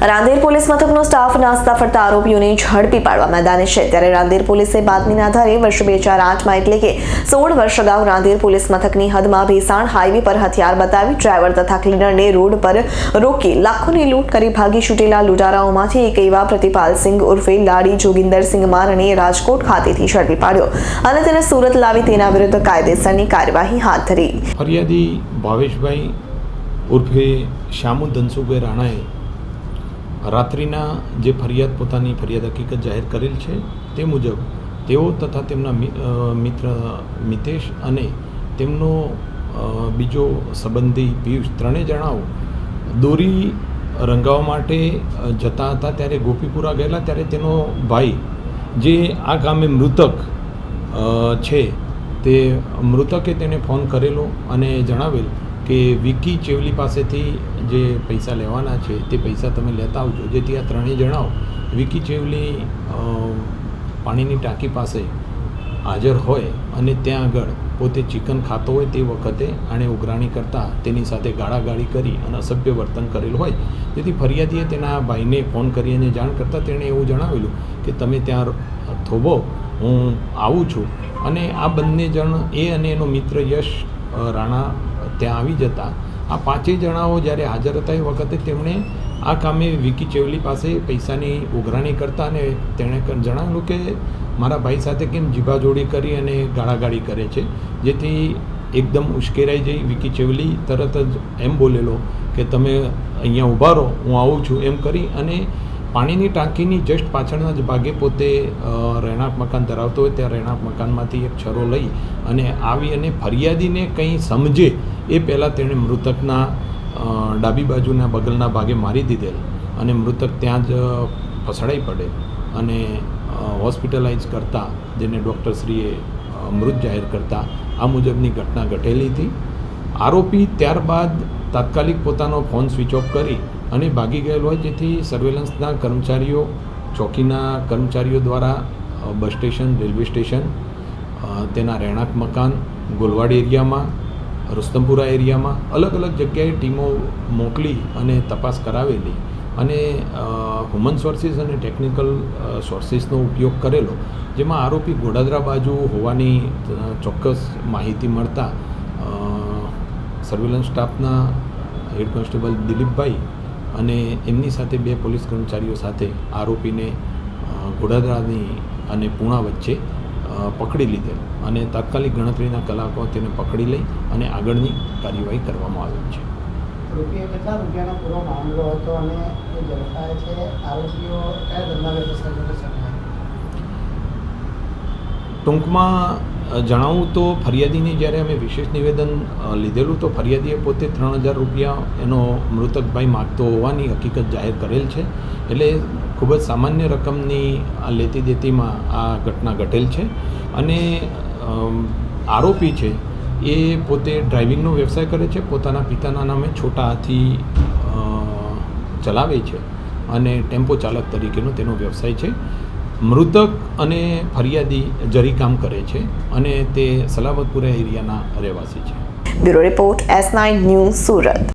Rander police મથકનો staff નાસ્તા ફરતા આરોપીઓને ઝડપી પાડવા મેદાને છે. ત્યારે રાંદેર પોલીસે બાતમીના આધારે વર્ષ બે હજાર આઠમાં એટલે કે સોળ વર્ષ અગાઉ રાંદેર પોલીસ મથકની હદમાં ભેસાણ હાઈવે પર હથિયાર બતાવી ડ્રાઈવર તથા ક્લીનરને રોડ પર રોકી લાખોની લૂંટ કરી ભાગી છૂટેલા લૂંટારાઓમાંથી એક એવા પ્રતિપાલસિંહ ઉર્ફે લાડી જોગિંદરસિંહ મારને રાજકોટ ખાતેથી ઝડપી પાડ્યો અને તેને સુરત લાવી તેના વિરુદ્ધ કાયદેસરની કાર્યવાહી હાથ ધરી. ફરિયાદી ભાવેશભાઈ ઉર્ફે શ્યામુ ધનસુભાઈ રાણાએ રાત્રિના જે ફરિયાદ, પોતાની ફરિયાદ હકીકત જાહેર કરેલ છે, તે મુજબ તેઓ તથા તેમના મિત્ર મિતેશ અને તેમનો બીજો સંબંધી પિયુષ ત્રણેય જણાઓ દોરી રંગાવવા માટે જતા હતા ત્યારે ગોપીપુરા ગયેલા ત્યારે તેનો ભાઈ જે આ ગામે મૃતક છે તે મૃતકે તેને ફોન કરેલો અને જણાવેલ કે વિકી ચેવલી પાસેથી જે પૈસા લેવાના છે, તે પૈસા તમે લેતા આવજો. જેથી આ ત્રણેય જણાવ વિકી ચેવલી પાણીની ટાંકી પાસે હાજર હોય અને ત્યાં આગળ પોતે ચિકન ખાતો હોય તે વખતે આણે ઉઘરાણી કરતાં તેની સાથે ગાળાગાળી કરી અને અસભ્ય વર્તન કરેલ હોય. તેથી ફરિયાદીએ તેના ભાઈને ફોન કરી અને જાણ કરતાં તેણે એવું જણાવેલું કે, તમે ત્યાં થોભો, હું આવું છું. અને આ બંને જણ, એ અને એનો મિત્ર યશ રાણા ત્યાં આવી જતા આ પાંચેય જણાઓ જ્યારે હાજર હતા એ વખતે તેમણે આ કામે વિકી ચેવલી પાસે પૈસાની ઉઘરાણી કરતા અને તેણે જણાવ્યું કે મારા ભાઈ સાથે કેમ જીભાજોડી કરી અને ગાળાગાળી કરે છે? જેથી એકદમ ઉશ્કેરાઈ જઈ વિકી ચેવલી તરત જ એમ બોલેલો કે તમે અહીંયા ઊભા રહો, હું આવું છું, એમ કરી અને પાણીની ટાંકીની જસ્ટ પાછળના જ ભાગે પોતે રહેણાંક મકાન ધરાવતો હોય ત્યાં રહેણાંક મકાનમાંથી એક છરો લઈ અને આવી અને ફરિયાદીને કંઈ સમજે એ પહેલાં તેણે મૃતકના ડાબી બાજુના બગલના ભાગે મારી દીધેલ અને મૃતક ત્યાં જ ફસડાઈ પડે અને હોસ્પિટલાઇઝ કરતાં જેને ડૉક્ટરશ્રીએ મૃત જાહેર કરતાં આ મુજબની ઘટના ઘટેલી હતી. આરોપી ત્યારબાદ તાત્કાલિક પોતાનો ફોન સ્વિચ ઓફ કરી અને ભાગી ગયેલો હોય જેથી સર્વેલન્સના કર્મચારીઓ, ચોકીના કર્મચારીઓ દ્વારા બસ સ્ટેશન, રેલવે સ્ટેશન તેના રહેણાંક મકાન, ગોલવાડ એરિયામાં, રુસ્તમપુરા એરિયામાં અલગ અલગ જગ્યાએ ટીમો મોકલી અને તપાસ કરાવેલી અને હ્યુમન સોર્સિસ અને ટેકનિકલ સોર્સિસનો ઉપયોગ કરેલો, જેમાં આરોપી ગોડાદરા બાજુ હોવાની ચોક્કસ માહિતી મળતા સર્વેલન્સ સ્ટાફના હેડ કોન્સ્ટેબલ દિલીપભાઈ અને એમની સાથે બે પોલીસ કર્મચારીઓ સાથે આરોપીને ઘોડાદરાની અને પૂણા વચ્ચે પકડી લીધેલ અને તાત્કાલિક ગણતરીના કલાકો તેને પકડી લઈ અને આગળની કાર્યવાહી કરવામાં આવેલ છે. રૂપિયા કેટલા રૂપિયાનો પૂરો મામલો હતો અને એ ઝડપાય છે આરોપીઓ કયા ધંધા વ્યવસાય ટૂંકમાં જણાવું તો ફરિયાદીને જ્યારે અમે વિશેષ નિવેદન લીધેલું તો ફરિયાદીએ પોતે ત્રણ હજાર રૂપિયા એનો મૃતકભાઈ માગતો હોવાની હકીકત જાહેર કરેલ છે. એટલે ખૂબ જ સામાન્ય રકમની આ લેતી દેતીમાં આ ઘટના ઘટેલ છે. અને આરોપી છે એ પોતે ડ્રાઇવિંગનો વ્યવસાય કરે છે. પોતાના પિતાના નામે છોટા હાથી ચલાવે છે અને ટેમ્પો ચાલક તરીકેનો તેનો વ્યવસાય છે. મૃતક અને ફરિયાદી જરી કામ કરે છે અને તે સલામતપુરા એરિયાના રહેવાસી છે. Bureau report S nine news Surat.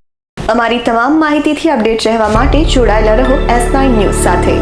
અમારી તમામ માહિતીથી અપડેટ રહેવા માટે જોડાયેલા રહો એસ નાઇન ન્યૂઝ સાથે.